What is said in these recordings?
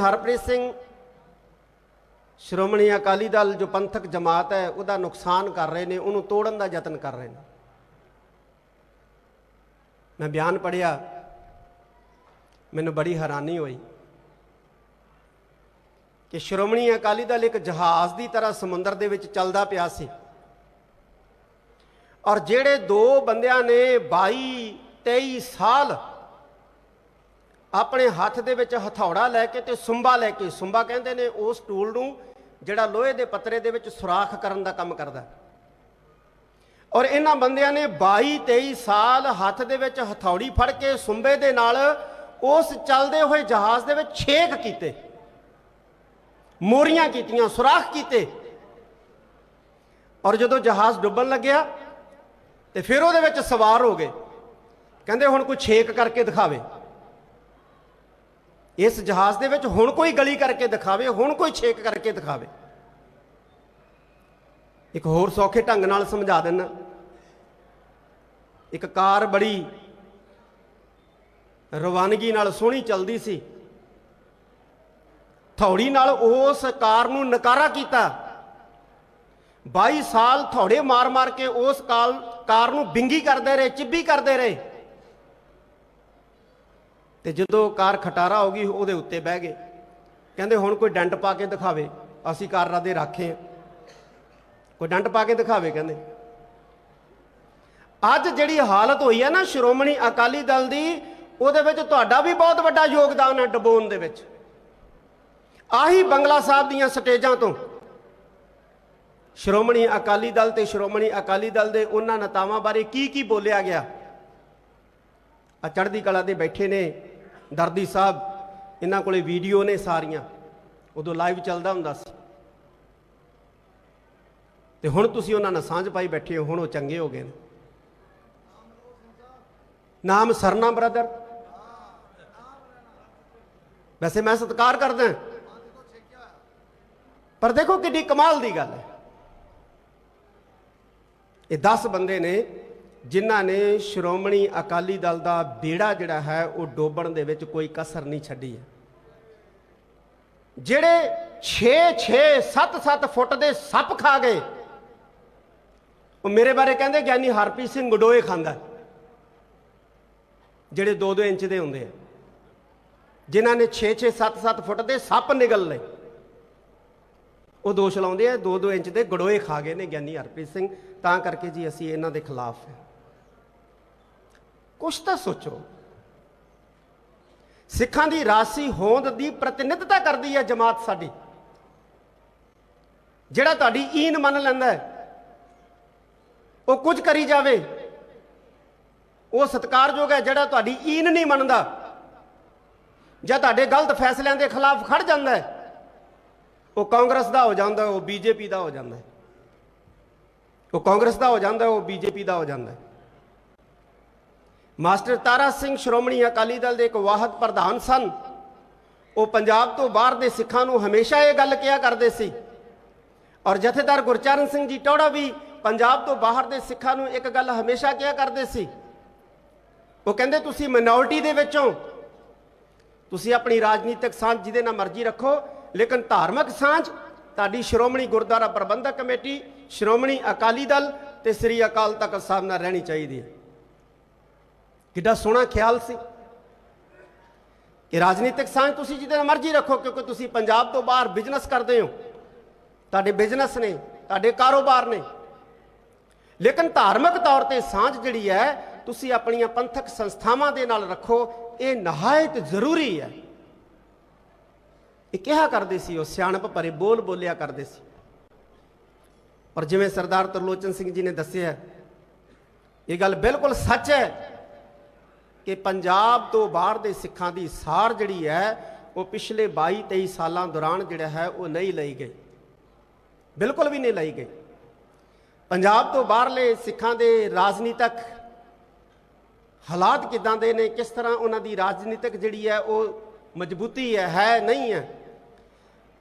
ਹਰਪ੍ਰੀਤ ਸਿੰਘ, ਸ਼੍ਰੋਮਣੀ ਅਕਾਲੀ ਦਲ ਜੋ ਪੰਥਕ ਜਮਾਤ ਹੈ, ਉਹਦਾ ਨੁਕਸਾਨ ਕਰ ਰਹੇ ਨੇ, ਉਹਨੂੰ ਤੋੜਨ ਦਾ ਯਤਨ ਕਰ ਰਹੇ ਨੇ। ਮੈਂ ਬਿਆਨ ਪੜਿਆ ਮੈਨੂੰ ਬੜੀ ਹੈਰਾਨੀ ਹੋਈ ਕਿ ਸ਼੍ਰੋਮਣੀ ਅਕਾਲੀ ਦਲ ਇੱਕ ਜਹਾਜ਼ ਦੀ ਤਰ੍ਹਾਂ ਸਮੁੰਦਰ ਦੇ ਵਿੱਚ ਚੱਲਦਾ ਪਿਆ ਸੀ ਔਰ ਜਿਹੜੇ ਦੋ ਬੰਦਿਆਂ ਨੇ 22 23 ਸਾਲ ਆਪਣੇ ਹੱਥ ਦੇ ਵਿੱਚ ਹਥੌੜਾ ਲੈ ਕੇ ਤੇ ਸੁੰਬਾ ਲੈ ਕੇ, ਸੁੰਬਾ ਕਹਿੰਦੇ ਨੇ ਉਸ ਟੂਲ ਨੂੰ ਜਿਹੜਾ ਲੋਹੇ ਦੇ ਪੱਤਰੇ ਦੇ ਵਿੱਚ ਸੁਰਾਖ ਕਰਨ ਦਾ ਕੰਮ ਕਰਦਾ ਔਰ ਇਹਨਾਂ ਬੰਦਿਆਂ ਨੇ 22 23 ਸਾਲ ਹੱਥ ਦੇ ਵਿੱਚ ਹਥੌੜੀ ਫੜ ਕੇ ਸੁੰਬੇ ਦੇ ਨਾਲ ਉਸ ਚੱਲਦੇ ਹੋਏ ਜਹਾਜ਼ ਦੇ ਵਿੱਚ ਛੇਕ ਕੀਤੇ, ਮੋਰੀਆਂ ਕੀਤੀਆਂ, ਸੁਰਾਖ ਕੀਤੇ। ਔਰ ਜਦੋਂ ਜਹਾਜ਼ ਡੁੱਬਣ ਲੱਗਿਆ ਤੇ ਫਿਰ ਉਹਦੇ ਵਿੱਚ ਸਵਾਰ ਹੋ ਗਏ। ਕਹਿੰਦੇ ਹੁਣ ਕੋਈ ਛੇਕ ਕਰਕੇ ਦਿਖਾਵੇ। ਇਸ ਜਹਾਜ਼ ਦੇ ਵਿੱਚ ਹੁਣ ਕੋਈ ਗਲੀ ਕਰਕੇ ਦਿਖਾਵੇ, ਹੁਣ ਕੋਈ ਛੇਕ ਕਰਕੇ ਦਿਖਾਵੇ। ਇੱਕ ਹੋਰ ਸੌਖੇ ਢੰਗ ਨਾਲ ਸਮਝਾ ਦਿੰਨਾ ਇੱਕ ਕਾਰ ਬੜੀ ਰਵਾਨਗੀ ਨਾਲ ਸੋਹਣੀ ਚੱਲਦੀ ਸੀ। ਥੌੜੀ ਨਾਲ ਉਸ ਕਾਰ ਨੂੰ ਨਕਾਰਾ ਕੀਤਾ। 22 ਸਾਲ ਥੌੜੇ ਮਾਰ-ਮਾਰ ਕੇ ਉਸ ਕਾਲ- ਕਾਰ ਨੂੰ ਬਿੰਗੀ ਕਰਦੇ ਰਹੇ, ਚਿੱਬੀ ਕਰਦੇ ਰਹੇ। ਤੇ ਜਦੋਂ ਕਾਰ ਖਟਾਰਾ ਹੋ ਗਈ, ਉਹਦੇ ਉੱਤੇ ਬਹਿ ਗਏ। ਕਹਿੰਦੇ, ਹੁਣ ਕੋਈ ਡੰਡ ਪਾ ਕੇ ਦਿਖਾਵੇ। ਅਸੀਂ ਕਾਰ ਰਾਦੇ ਰੱਖੇ ਆ। ਕੋਈ ਡੰਟ ਪਾ ਕੇ ਦਿਖਾਵੇ? ਕਹਿੰਦੇ। ਅੱਜ ਜਿਹੜੀ ਹਾਲਤ ਹੋਈ ਹੈ ਨਾ, ਸ਼੍ਰੋਮਣੀ ਅਕਾਲੀ ਦਲ ਦੀ, ਉਹਦੇ ਵਿੱਚ ਤੁਹਾਡਾ ਵੀ ਬਹੁਤ ਵੱਡਾ ਯੋਗਦਾਨ ਹੈ ਡਬੋਨ ਦੇ ਵਿੱਚ। ਆਹੀ ਬੰਗਲਾ ਸਾਹਿਬ ਦੀਆਂ ਸਟੇਜਾਂ ਤੋਂ ਸ਼੍ਰੋਮਣੀ ਅਕਾਲੀ ਦਲ ਤੇ ਸ਼੍ਰੋਮਣੀ ਅਕਾਲੀ ਦਲ ਦੇ ਉਹਨਾਂ ਨੇਤਾਵਾਂ ਬਾਰੇ ਕੀ ਕੀ ਬੋਲਿਆ ਗਿਆ? ਆ ਚੜ੍ਹਦੀ ਕਲਾ ਦੇ ਬੈਠੇ ਨੇ ਦਰਦੀ ਸਾਹਿਬ, ਇਹਨਾਂ ਕੋਲੇ ਵੀਡੀਓ ਨੇ ਸਾਰੀਆਂ। ਉਦੋਂ ਲਾਈਵ ਚੱਲਦਾ ਹੁੰਦਾ ਸੀ। ਤੇ ਹੁਣ ਤੁਸੀਂ ਉਹਨਾਂ ਨਾਲ ਸਾਂਝ ਪਾਈ ਬੈਠੇ ਹੋ, ਹੁਣ ਉਹ ਚੰਗੇ ਹੋ ਗਏ ਨੇ। ਨਾਮ ਸਰਨਾ ਬ੍ਰਦਰ। ਵੈਸੇ ਮੈਂ ਸਤਿਕਾਰ ਕਰਦਾ ਪਰ ਦੇਖੋ ਕਿੰਨੀ ਕਮਾਲ ਦੀ ਗੱਲ ਹੈ। ਇਹ 10 ਬੰਦੇ ਨੇ ਜਿਨ੍ਹਾਂ ਨੇ ਸ਼੍ਰੋਮਣੀ ਅਕਾਲੀ ਦਲ ਦਾ ਬੇੜਾ ਜਿਹੜਾ ਹੈ, ਉਹ ਡੋਬਣ ਦੇ ਵਿੱਚ ਕੋਈ ਕਸਰ ਨਹੀਂ ਛੱਡੀ ਹੈ। ਜਿਹੜੇ 6 6 7 7 ਫੁੱਟ ਦੇ ਸੱਪ ਖਾ ਗਏ, ਉਹ ਮੇਰੇ ਬਾਰੇ ਕਹਿੰਦੇ ਗਿਆਨੀ ਹਰਪ੍ਰੀਤ ਸਿੰਘ ਗਡੋਏ ਖਾਂਦਾ ਜਿਹੜੇ 2-2 ਇੰਚ ਦੇ ਹੁੰਦੇ ਆ। ਜਿਨ੍ਹਾਂ ਨੇ 6-6 7-7 ਫੁੱਟ ਦੇ ਸੱਪ ਨਿਗਲ ਲਏ, ਉਹ ਦੋਸ਼ ਲਾਉਂਦੇ ਆ 2-2 ਇੰਚ ਦੇ ਗੜੋਏ ਖਾ ਗਏ ਨੇ ਗਿਆਨੀ ਹਰਪ੍ਰੀਤ ਸਿੰਘ। ਤਾਂ ਕਰਕੇ ਜੀ ਅਸੀਂ ਇਹਨਾਂ ਦੇ ਖਿਲਾਫ ਹਾਂ। ਕੁਛ ਤਾਂ ਸੋਚੋ। ਸਿੱਖਾਂ ਦੀ ਰਾਸੀ ਹੋਂਦ ਦੀ ਪ੍ਰਤੀਨਿਧਤਾ ਕਰਦੀ ਹੈ ਜਮਾਤ ਸਾਡੀ। ਜਿਹੜਾ ਤੁਹਾਡੀ ਈਨ ਮੰਨ ਲੈਂਦਾ ਹੈ ਉਹ ਕੁਝ ਕਰੀ ਜਾਵੇ ਉਹ ਸਤਿਕਾਰਯੋਗ ਹੈ ਜਿਹੜਾ ਤੁਹਾਡੀ ਈਨ ਨਹੀਂ ਮੰਨਦਾ। ਜਾਂ ਤੁਹਾਡੇ ਗਲਤ ਫੈਸਲਿਆਂ ਦੇ ਖਿਲਾਫ ਖੜ ਜਾਂਦਾ ਹੈ ਉਹ ਕਾਂਗਰਸ ਦਾ ਹੋ ਜਾਂਦਾ ਹੈ, ਉਹ ਬੀਜੇਪੀ ਦਾ ਹੋ ਜਾਂਦਾ ਉਹ ਕਾਂਗਰਸ ਦਾ ਹੋ ਜਾਂਦਾ ਹੈ, ਉਹ ਬੀਜੇਪੀ ਦਾ ਹੋ ਜਾਂਦਾ ਮਾਸਟਰ ਤਾਰਾ ਸਿੰਘ ਸ਼੍ਰੋਮਣੀ ਅਕਾਲੀ ਦਲ ਦੇ ਇੱਕ ਵਾਹਦ ਪ੍ਰਧਾਨ ਸਨ। ਉਹ ਪੰਜਾਬ ਤੋਂ ਬਾਹਰ ਦੇ ਸਿੱਖਾਂ ਨੂੰ ਹਮੇਸ਼ਾ ਇਹ ਗੱਲ ਕਿਹਾ ਕਰਦੇ ਸੀ। ਔਰ ਜਥੇਦਾਰ ਗੁਰਚਰਨ ਸਿੰਘ ਜੀ ਟੌੜਾ ਵੀ ਪੰਜਾਬ ਤੋਂ ਬਾਹਰ ਦੇ ਸਿੱਖਾਂ ਨੂੰ ਇੱਕ ਗੱਲ ਹਮੇਸ਼ਾ ਕਿਹਾ ਕਰਦੇ ਸੀ। ਉਹ ਕਹਿੰਦੇ, ਤੁਸੀਂ ਮਿਨੋਰਟੀ ਦੇ ਵਿੱਚੋਂ, ਤੁਸੀਂ ਆਪਣੀ ਰਾਜਨੀਤਿਕ ਸਾਂਝ ਜਿਹਦੇ ਨਾਲ ਮਰਜ਼ੀ ਰੱਖੋ, ਲੇਕਿਨ ਧਾਰਮਿਕ ਸਾਂਝ, ਤੁਹਾਡੀ ਸ਼੍ਰੋਮਣੀ ਗੁਰਦੁਆਰਾ ਪ੍ਰਬੰਧਕ ਕਮੇਟੀ, ਸ਼੍ਰੋਮਣੀ ਅਕਾਲੀ ਦਲ ਤੇ ਸ੍ਰੀ ਅਕਾਲ ਤਖਤ ਸਾਹਿਬ ਨਾਲ ਰਹਿਣੀ ਚਾਹੀਦੀ ਹੈ। ਕਿੱਡਾ ਸੋਹਣਾ ਖਿਆਲ ਸੀ ਕਿ ਰਾਜਨੀਤਿਕ ਸਾਂਝ ਤੁਸੀਂ ਜਿਹਦੇ ਨਾਲ ਮਰਜ਼ੀ ਰੱਖੋ, ਕਿਉਂਕਿ ਤੁਸੀਂ ਪੰਜਾਬ ਤੋਂ ਬਾਹਰ ਬਿਜ਼ਨਸ ਕਰਦੇ ਹੋ। ਤੁਹਾਡੇ ਬਿਜ਼ਨਸ ਨੇ, ਤੁਹਾਡੇ ਕਾਰੋਬਾਰ ਨੇ। ਲੇਕਿਨ ਧਾਰਮਿਕ ਤੌਰ ਤੇ ਸਾਂਝ ਜਿਹੜੀ ਹੈ, ਤੁਸੀਂ ਆਪਣੀਆਂ ਪੰਥਕ ਸੰਸਥਾਵਾਂ ਦੇ ਨਾਲ ਰੱਖੋ, ਇਹ ਨਹਾਇਤ ਜ਼ਰੂਰੀ ਹੈ। ਇਹ ਕਿਹਾ ਕਰਦੇ ਸੀ, ਉਹ ਸਿਆਣਪ ਭਰੇ ਬੋਲ ਬੋਲਿਆ ਕਰਦੇ ਸੀ। ਪਰ ਜਿਵੇਂ ਸਰਦਾਰ ਤਰਲੋਚਨ ਸਿੰਘ ਜੀ ਨੇ ਦੱਸਿਆ, ਇਹ ਗੱਲ ਬਿਲਕੁਲ ਸੱਚ ਹੈ। ਕਿ ਪੰਜਾਬ ਤੋਂ ਬਾਹਰ ਦੇ ਸਿੱਖਾਂ ਦੀ ਸਾਰ ਜਿਹੜੀ ਹੈ, ਉਹ ਪਿਛਲੇ 22 23 ਸਾਲਾਂ ਦੌਰਾਨ ਜਿਹੜਾ ਹੈ, ਉਹ ਨਹੀਂ ਲਈ ਗਈ। ਬਿਲਕੁਲ ਵੀ ਨਹੀਂ ਲਈ ਗਈ। ਪੰਜਾਬ ਤੋਂ ਬਾਹਰਲੇ ਸਿੱਖਾਂ ਦੇ ਰਾਜਨੀਤਿਕ ਹਾਲਾਤ ਕਿਦਾਂ ਦੇ ਨੇ, ਕਿਸ ਤਰ੍ਹਾਂ ਉਹਨਾਂ ਦੀ ਰਾਜਨੀਤਿਕ ਜਿਹੜੀ ਹੈ, ਉਹ ਮਜ਼ਬੂਤੀ ਹੈ ਹੈ ਨਹੀਂ ਹੈ।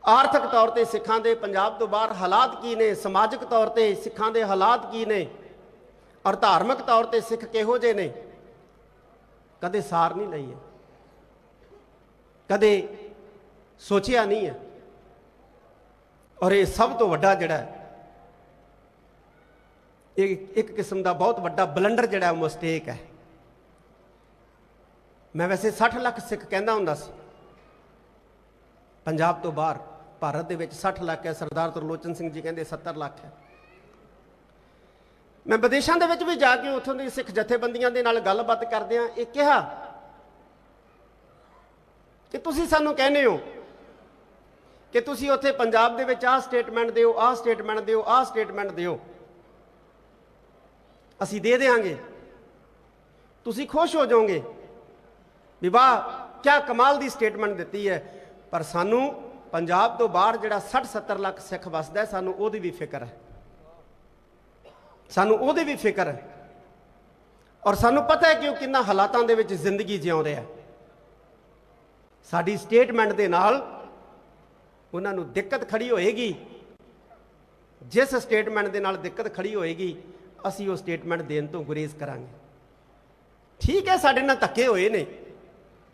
ਆਰਥਿਕ ਤੌਰ ਤੇ ਸਿੱਖਾਂ ਦੇ ਪੰਜਾਬ ਤੋਂ ਬਾਹਰ ਹਾਲਾਤ ਕੀ ਨੇ, ਸਮਾਜਿਕ ਤੌਰ ਤੇ ਸਿੱਖਾਂ ਦੇ ਹਾਲਾਤ ਕੀ ਨੇ, ਔਰ ਧਾਰਮਿਕ ਤੌਰ ਤੇ ਸਿੱਖ ਕਿਹੋ ਜਿਹੇ ਨੇ? ਕਦੇ ਸਾਰ ਨਹੀਂ ਲਈ ਹੈ। ਕਦੇ ਸੋਚਿਆ ਨਹੀਂ ਹੈ। ਔਰ ਇਹ ਸਭ ਤੋਂ ਵੱਡਾ ਜਿਹੜਾ ਇਹ ਇੱਕ ਕਿਸਮ ਦਾ ਬਹੁਤ ਵੱਡਾ ਬਲੰਡਰ ਜਿਹੜਾ ਉਹ ਮਿਸਟੇਕ ਹੈ। ਮੈਂ ਵੈਸੇ 60 ਲੱਖ ਸਿੱਖ ਕਹਿੰਦਾ ਹੁੰਦਾ ਸੀ। ਪੰਜਾਬ ਤੋਂ ਬਾਹਰ, ਭਾਰਤ ਦੇ ਵਿੱਚ 60 ਲੱਖ ਹੈ। ਸਰਦਾਰ ਤਰਲੋਚਨ ਸਿੰਘ ਜੀ ਕਹਿੰਦੇ 70 ਲੱਖ ਹੈ। ਮੈਂ ਵਿਦੇਸ਼ਾਂ ਦੇ ਵਿੱਚ ਵੀ ਜਾ ਕੇ ਉੱਥੋਂ ਦੀ ਸਿੱਖ ਜਥੇਬੰਦੀਆਂ ਦੇ ਨਾਲ ਗੱਲਬਾਤ ਕਰਦਿਆਂ ਇਹ ਕਿਹਾ ਕਿ ਤੁਸੀਂ ਸਾਨੂੰ ਕਹਿੰਦੇ ਹੋ ਕਿ ਤੁਸੀਂ ਉੱਥੇ ਪੰਜਾਬ ਦੇ ਵਿੱਚ ਆਹ ਸਟੇਟਮੈਂਟ ਦਿਓ, ਆਹ ਸਟੇਟਮੈਂਟ ਦਿਓ, ਆਹ ਸਟੇਟਮੈਂਟ ਦਿਓ। ਅਸੀਂ ਦੇ ਦੇਵਾਂਗੇ ਤੁਸੀਂ ਖੁਸ਼ ਹੋ ਜਾਓਗੇ ਵੀ ਵਾਹ ਕੀ ਕਮਾਲ ਦੀ ਸਟੇਟਮੈਂਟ ਦਿੱਤੀ ਹੈ। ਪਰ ਸਾਨੂੰ ਪੰਜਾਬ ਤੋਂ ਬਾਹਰ ਜਿਹੜਾ 60 70 ਲੱਖ ਸਿੱਖ ਵਸਦਾ ਸਾਨੂੰ ਉਹਦੀ ਵੀ ਫਿਕਰ ਹੈ। ਸਾਨੂੰ ਉਹਦੀ ਵੀ ਫਿਕਰ ਹੈ। ਔਰ ਸਾਨੂੰ ਪਤਾ ਹੈ ਕਿ ਉਹ ਕਿੰਨਾ ਹਾਲਾਤਾਂ ਦੇ ਵਿੱਚ ਜ਼ਿੰਦਗੀ ਜਿਉਂ ਰਿਹਾ ਸਾਡੀ ਸਟੇਟਮੈਂਟ ਦੇ ਨਾਲ ਉਹਨਾਂ ਨੂੰ ਦਿੱਕਤ ਖੜੀ ਹੋਏਗੀ। ਜਿਸ ਸਟੇਟਮੈਂਟ ਦੇ ਨਾਲ ਦਿੱਕਤ ਖੜੀ ਹੋਏਗੀ, ਅਸੀਂ ਉਹ ਸਟੇਟਮੈਂਟ ਦੇਣ ਤੋਂ ਗੁਰੇਜ਼ ਕਰਾਂਗੇ। ਠੀਕ ਹੈ, ਸਾਡੇ ਨਾਲ ਧੱਕੇ ਹੋਏ ਨੇ।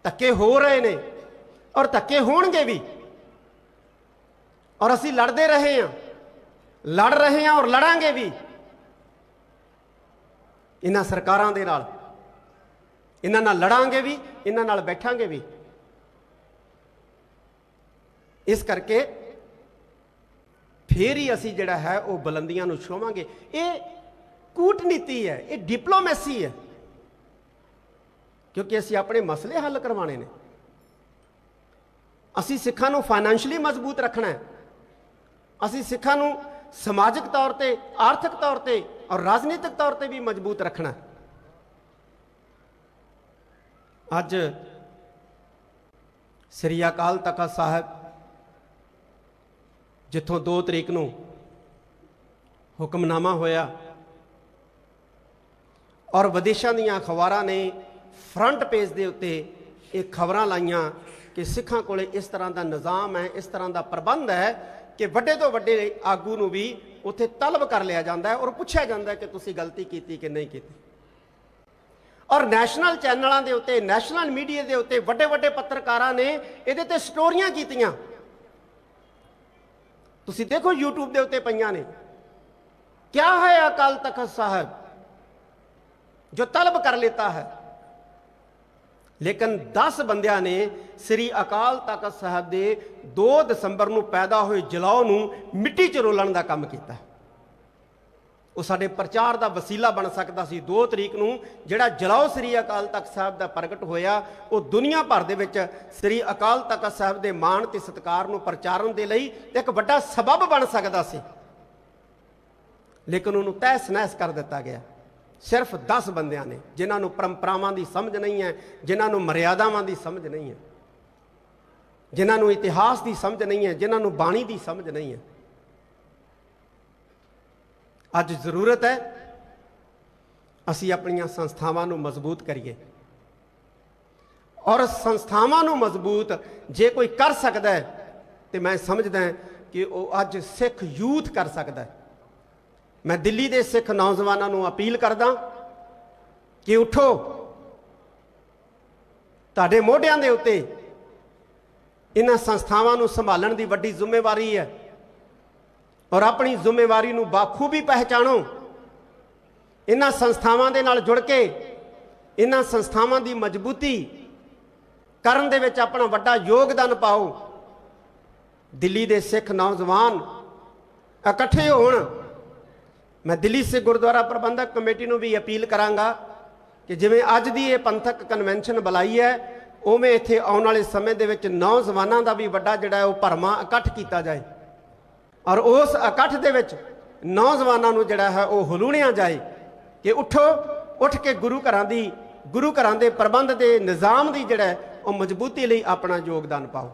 ਧੱਕੇ ਹੋ ਰਹੇ ਨੇ। ਔਰ ਧੱਕੇ ਹੋਣਗੇ ਵੀ। ਔਰ ਅਸੀਂ ਲੜਦੇ ਰਹੇ ਹਾਂ। ਲੜ ਰਹੇ ਹਾਂ ਔਰ ਲੜਾਂਗੇ ਵੀ। ਇਹਨਾਂ ਸਰਕਾਰਾਂ ਦੇ ਨਾਲ। ਇਹਨਾਂ ਨਾਲ ਲੜਾਂਗੇ ਵੀ, ਇਹਨਾਂ ਨਾਲ ਬੈਠਾਂਗੇ ਵੀ। ਇਸ ਕਰਕੇ ਫੇਰ ਹੀ ਅਸੀਂ ਜਿਹੜਾ ਹੈ ਉਹ ਬੁਲੰਦੀਆਂ ਨੂੰ ਛੋਵਾਂਗੇ। ਇਹ ਕੂਟਨੀਤੀ ਹੈ, ਇਹ ਡਿਪਲੋਮੈਸੀ ਹੈ। ਕਿਉਂਕਿ ਅਸੀਂ ਆਪਣੇ ਮਸਲੇ ਹੱਲ ਕਰਵਾਣੇ ਨੇ। ਅਸੀਂ ਸਿੱਖਾਂ ਨੂੰ ਫਾਈਨੈਂਸ਼ਲੀ ਮਜ਼ਬੂਤ ਰੱਖਣਾ ਹੈ। ਅਸੀਂ ਸਿੱਖਾਂ ਨੂੰ ਸਮਾਜਿਕ ਤੌਰ ਤੇ, ਆਰਥਿਕ ਤੌਰ ਤੇ ਔਰ ਰਾਜਨੀਤਿਕ ਤੌਰ ਤੇ ਵੀ ਮਜ਼ਬੂਤ ਰੱਖਣਾ। ਅੱਜ ਸ੍ਰੀ ਅਕਾਲ ਤਖਤ ਸਾਹਿਬ ਜਿੱਥੋਂ 2 ਤਰੀਕ ਨੂੰ ਹੁਕਮਨਾਮਾ ਹੋਇਆ ਔਰ ਵਿਦੇਸ਼ਾਂ ਦੀਆਂ ਅਖਬਾਰਾਂ ਨੇ ਫਰੰਟ ਪੇਜ ਦੇ ਉੱਤੇ ਇਹ ਖਬਰਾਂ ਲਾਈਆਂ ਕਿ ਸਿੱਖਾਂ ਕੋਲੇ ਇਸ ਤਰ੍ਹਾਂ ਦਾ ਨਿਜ਼ਾਮ ਹੈ, ਇਸ ਤਰ੍ਹਾਂ ਦਾ ਪ੍ਰਬੰਧ ਹੈ ਕਿ ਵੱਡੇ ਤੋਂ ਵੱਡੇ ਆਗੂ ਨੂੰ ਵੀ ਉੱਥੇ ਤਲਬ ਕਰ ਲਿਆ ਜਾਂਦਾ ਹੈ ਔਰ ਪੁੱਛਿਆ ਜਾਂਦਾ ਕਿ ਤੁਸੀਂ ਗਲਤੀ ਕੀਤੀ ਕਿ ਨਹੀਂ ਕੀਤੀ। ਔਰ ਨੈਸ਼ਨਲ ਚੈਨਲਾਂ ਦੇ ਉੱਤੇ, ਨੈਸ਼ਨਲ ਮੀਡੀਆ ਦੇ ਉੱਤੇ ਵੱਡੇ ਵੱਡੇ ਪੱਤਰਕਾਰਾਂ ਨੇ ਇਹਦੇ ਤੇ ਸਟੋਰੀਆਂ ਕੀਤੀਆਂ। ਤੁਸੀਂ ਦੇਖੋ YouTube ਦੇ ਉੱਤੇ ਪਈਆਂ ਨੇ। ਕਿਆ ਹੈ ਅਕਾਲ ਤਖਤ ਸਾਹਿਬ? ਜੋ ਤਲਬ ਕਰ ਲੇਤਾ ਹੈ। ਲੇਕਿਨ 10 ਬੰਦਿਆਂ ਨੇ ਸ੍ਰੀ ਅਕਾਲ ਤਖਤ ਸਾਹਿਬ ਦੇ 2 ਦਸੰਬਰ ਨੂੰ ਪੈਦਾ ਹੋਏ ਜਲਾਉ ਨੂੰ ਮਿੱਟੀ 'ਚ ਰੋਲਣ ਦਾ ਕੰਮ ਕੀਤਾ। ਉਹ ਸਾਡੇ ਪ੍ਰਚਾਰ ਦਾ ਵਸੀਲਾ ਬਣ ਸਕਦਾ ਸੀ। 2 ਤਰੀਕ ਨੂੰ ਜਿਹੜਾ ਜਲਾਉ ਸ੍ਰੀ ਅਕਾਲ ਤਖਤ ਸਾਹਿਬ ਦਾ ਪ੍ਰਗਟ ਹੋਇਆ, ਉਹ ਦੁਨੀਆ ਭਰ ਦੇ ਵਿੱਚ ਸ੍ਰੀ ਅਕਾਲ ਤਖਤ ਸਾਹਿਬ ਦੇ ਮਾਣ ਤੇ ਸਤਿਕਾਰ ਨੂੰ ਪ੍ਰਚਾਰਨ ਦੇ ਲਈ ਇੱਕ ਵੱਡਾ ਸਬਬ ਬਣ ਸਕਦਾ ਸੀ। ਲੇਕਿਨ ਉਹਨੂੰ ਤਹਿਸ ਨਹਿਸ ਕਰ ਦਿੱਤਾ ਗਿਆ। ਸਿਰਫ 10 ਬੰਦਿਆਂ ਨੇ, ਜਿਨ੍ਹਾਂ ਨੂੰ ਪਰੰਪਰਾਵਾਂ ਦੀ ਸਮਝ ਨਹੀਂ ਹੈ, ਜਿਨ੍ਹਾਂ ਨੂੰ ਮਰਿਆਦਾਵਾਂ ਦੀ ਸਮਝ ਨਹੀਂ ਹੈ, ਜਿਨ੍ਹਾਂ ਨੂੰ ਇਤਿਹਾਸ ਦੀ ਸਮਝ ਨਹੀਂ ਹੈ, ਜਿਨ੍ਹਾਂ ਨੂੰ ਬਾਣੀ ਦੀ ਸਮਝ ਨਹੀਂ ਹੈ। ਅੱਜ ਜ਼ਰੂਰਤ ਹੈ, ਅਸੀਂ ਆਪਣੀਆਂ ਸੰਸਥਾਵਾਂ ਨੂੰ ਮਜ਼ਬੂਤ ਕਰੀਏ। ਔਰ ਸੰਸਥਾਵਾਂ ਨੂੰ ਮਜ਼ਬੂਤ ਜੇ ਕੋਈ ਕਰ ਸਕਦਾ ਹੈ, ਤੇ ਮੈਂ ਸਮਝਦਾ ਕਿ ਉਹ ਅੱਜ ਸਿੱਖ ਯੂਥ ਕਰ ਸਕਦਾ ਹੈ। ਮੈਂ ਦਿੱਲੀ ਦੇ ਸਿੱਖ ਨੌਜਵਾਨਾਂ ਨੂੰ ਅਪੀਲ ਕਰਦਾ ਕਿ ਉਠੋ। ਤੁਹਾਡੇ ਮੋਢਿਆਂ ਦੇ ਉੱਤੇ ਇਹਨਾਂ ਸੰਸਥਾਵਾਂ ਨੂੰ ਸੰਭਾਲਣ ਦੀ ਵੱਡੀ ਜ਼ਿੰਮੇਵਾਰੀ ਹੈ ਔਰ ਆਪਣੀ ਜ਼ਿੰਮੇਵਾਰੀ ਨੂੰ ਬਾਖੂਬੀ ਪਹਿਚਾਣੋ। ਇਹਨਾਂ ਸੰਸਥਾਵਾਂ ਦੇ ਨਾਲ ਜੁੜ ਕੇ ਇਹਨਾਂ ਸੰਸਥਾਵਾਂ ਦੀ ਮਜ਼ਬੂਤੀ ਕਰਨ ਦੇ ਵਿੱਚ ਆਪਣਾ ਵੱਡਾ ਯੋਗਦਾਨ ਪਾਓ। ਦਿੱਲੀ ਦੇ ਸਿੱਖ ਨੌਜਵਾਨ ਇਕੱਠੇ ਹੋਣ। ਮੈਂ ਦਿੱਲੀ ਸਿੱਖ ਗੁਰਦੁਆਰਾ ਪ੍ਰਬੰਧਕ ਕਮੇਟੀ ਨੂੰ ਵੀ ਅਪੀਲ ਕਰਾਂਗਾ ਕਿ ਜਿਵੇਂ ਅੱਜ ਦੀ ਇਹ ਪੰਥਕ ਕਨਵੈਨਸ਼ਨ ਬੁਲਾਈ ਹੈ, ਉਵੇਂ ਇੱਥੇ ਆਉਣ ਵਾਲੇ ਸਮੇਂ ਦੇ ਵਿੱਚ ਨੌਜਵਾਨਾਂ ਦਾ ਵੀ ਵੱਡਾ ਜਿਹੜਾ ਉਹ ਭਰਮਾ ਇਕੱਠ ਕੀਤਾ ਜਾਏ। ਔਰ ਉਸ ਇਕੱਠ ਦੇ ਵਿੱਚ ਨੌਜਵਾਨਾਂ ਨੂੰ ਜਿਹੜਾ ਹੈ ਉਹ ਹਲੂਣਿਆ ਜਾਏ ਕਿ ਉਠੋ, ਉੱਠ ਕੇ ਗੁਰੂ ਘਰਾਂ ਦੀ, ਗੁਰੂ ਘਰਾਂ ਦੇ ਪ੍ਰਬੰਧ ਦੇ ਨਿਜ਼ਾਮ ਦੀ ਜਿਹੜਾ ਉਹ ਮਜ਼ਬੂਤੀ ਲਈ ਆਪਣਾ ਯੋਗਦਾਨ ਪਾਓ।